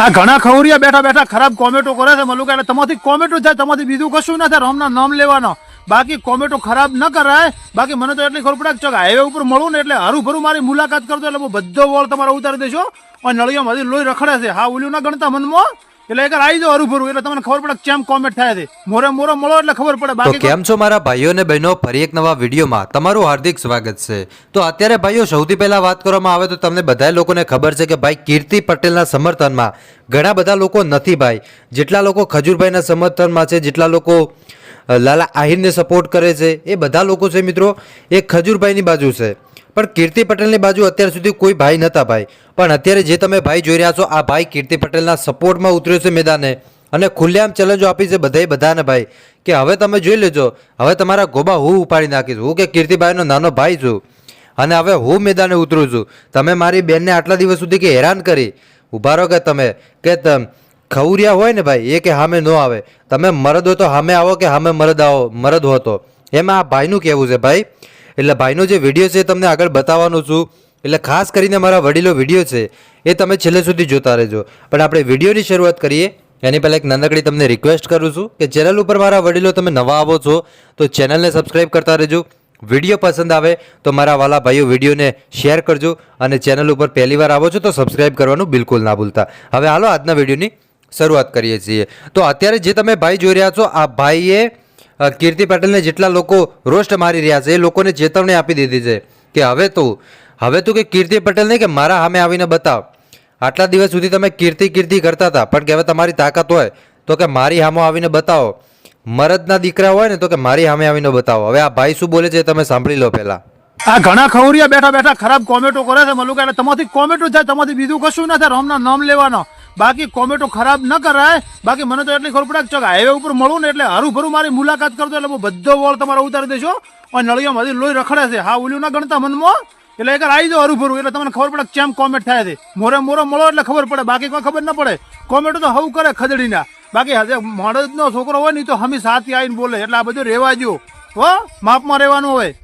આ ઘણા ખવરિયા બેઠા બેઠા ખરાબ કોમેટો કરે છે મલુકા, એટલે તમારી કોમેટો થાય તમારી બીજું કશું ના થાય, રામના નામ લેવાનો. બાકી કોમેટો ખરાબ ન કરાય, બાકી મને તો એટલી ખબર પડે ચક હાઈવે ઉપર મળું ને એટલે હરું ભરું મારી મુલાકાત કરતો એટલે હું બધો વોળ તમારે ઉતારી દેશો અને નળિયામાંથી લોહી રખડે છે. હા ઓલ્યું ના ગણતા મનમાં? એટલે એક આવી જાઓ હરું એટલે તમને ખબર પડે કેમ કોમેન્ટ થાય છે. મોરે મોરો મળો એટલે ખબર પડે. તો બાકી કેમ છો મારા ભાઈઓ અને બહેનો? ફરી એક નવા વિડીયોમાં તમારું હાર્દિક સ્વાગત છે. તો અત્યારે ભાઈઓ સૌથી પહેલા વાત કરવામાં આવે તો તમને બધા લોકોને ખબર છે કે ભાઈ કીર્તિ પટેલના સમર્થનમાં ઘણા બધા લોકો નથી ભાઈ. જેટલા લોકો ખજૂરભાઈના સમર્થનમાં છે જેટલા લોકો લાલા આહિરને સપોર્ટ કરે છે એ બધા લોકો છે મિત્રો એ ખજૂરભાઈની બાજુ છે. પણ કીર્તિ પટેલની બાજુ અત્યાર સુધી કોઈ ભાઈ નહોતા ભાઈ. પણ અત્યારે જે તમે ભાઈ જોઈ રહ્યા છો, આ ભાઈ કીર્તિ પટેલના સપોર્ટમાં ઉતર્યો છે મેદાને અને ખુલ્લેઆમ ચેલેન્જો આપી છે બધાય બધાને ભાઈ કે હવે તમે જોઈ લેજો, હવે તમારા ગોબા હું ઉપાડી નાખીશ, હું કે કીર્તિભાઈનો નાનો ભાઈ છું અને હવે હું મેદાને ઉતરું છું. તમે મારી બેનને આટલા દિવસ સુધી કે હેરાન કરી, ઊભા રહો કે તમે, કે ખવરિયા હોય ને ભાઈ, એ કે સામે ન આવે. તમે મરદ હો તો સામે આવો કે સામે મરદ આવો, મરદ હો એમાં આ ભાઈનું કહેવું છે ભાઈ એટલે ભાઈનો જે વીડિયો છે તમને આગળ બતાવવાનું છું. એટલે ખાસ કરીને મારા વડીલો વીડિયો છે, એ તમે છેલ્લે સુધી જોતા રહેજો. પણ આપણે વિડીયોની શરૂઆત કરીએ. એની પહેલાં એક નાનકડી તમને રિક્વેસ્ટ કરું છું કે ચેનલ ઉપર મારા વડીલો તમે નવા આવો છો, તો ચેનલને સબસ્ક્રાઈબ કરતા રહેજો. વીડિયો પસંદ આવે તો મારા વાલા ભાઈઓ વિડીયોને શેર કરજો અને ચેનલ ઉપર પહેલી વાર આવો છો તો સબસ્ક્રાઈબ કરવાનું બિલકુલ ના ભૂલતા. હવે હાલો આજના વિડીયોની શરૂઆત કરીએ છીએ. તો અત્યારે જે તમે ભાઈ જોઈ રહ્યા છો, આ ભાઈએ કીર્તિ પટેલને જેટલા લોકો રોસ્ટ મારી રહ્યા છે, એ લોકોને ચેતવણી આપી દીધી છે કે હવે તું હવે તું કે કીર્તિ પટેલને કે મારા સામે આવીને બતાવ. આટલા દિવસ સુધી તમે કીર્તિ કીર્તિ કરતા હતા, પણ કે હવે તમારી તાકાત હોય તો કે મારી સામે આવીને બતાવો. મરદના દીકરા હોય ને તો કે મારી સામે આવીને બતાવો. હવે આ ભાઈ શું બોલે છે તમે સાંભળી લો પહેલા. આ ઘણા ખવરિયા બેઠા બેઠા ખરાબ કોમેન્ટો કરે છે મલુકા એટલે તમારી કોમેન્ટો થાય તમારી બીજું કશું ના થાય, રામના નામ લેવાનો. બાકી કોમેટો ખરાબ ન કરાય. બાકી મને તો એટલી ખબર પડે ચક હાઈવે ઉપર મળું ને એટલે હરુભરું મારી મુલાકાત કરતો એટલે હું બધો વોળ તમારે ઉતારી દેશો અને નળિયામાંથી લોહી રખડે છે. હા, ઓલું ના ગણતા મનમાં? એટલે એક આવી જાઓ હરું એટલે તમને ખબર પડે કેમ કોમેટ થાય છે. મોરે મોરો મળો એટલે ખબર પડે. બાકી કોઈ ખબર ન પડે. કોમેટો તો હવું કરે ખદડીના. બાકી હજે મળદનો છોકરો હોય ને તો હમી સાથી આવીને બોલે. એટલે આ બધું રહેવા જો હો, માપમાં રહેવાનું હોય.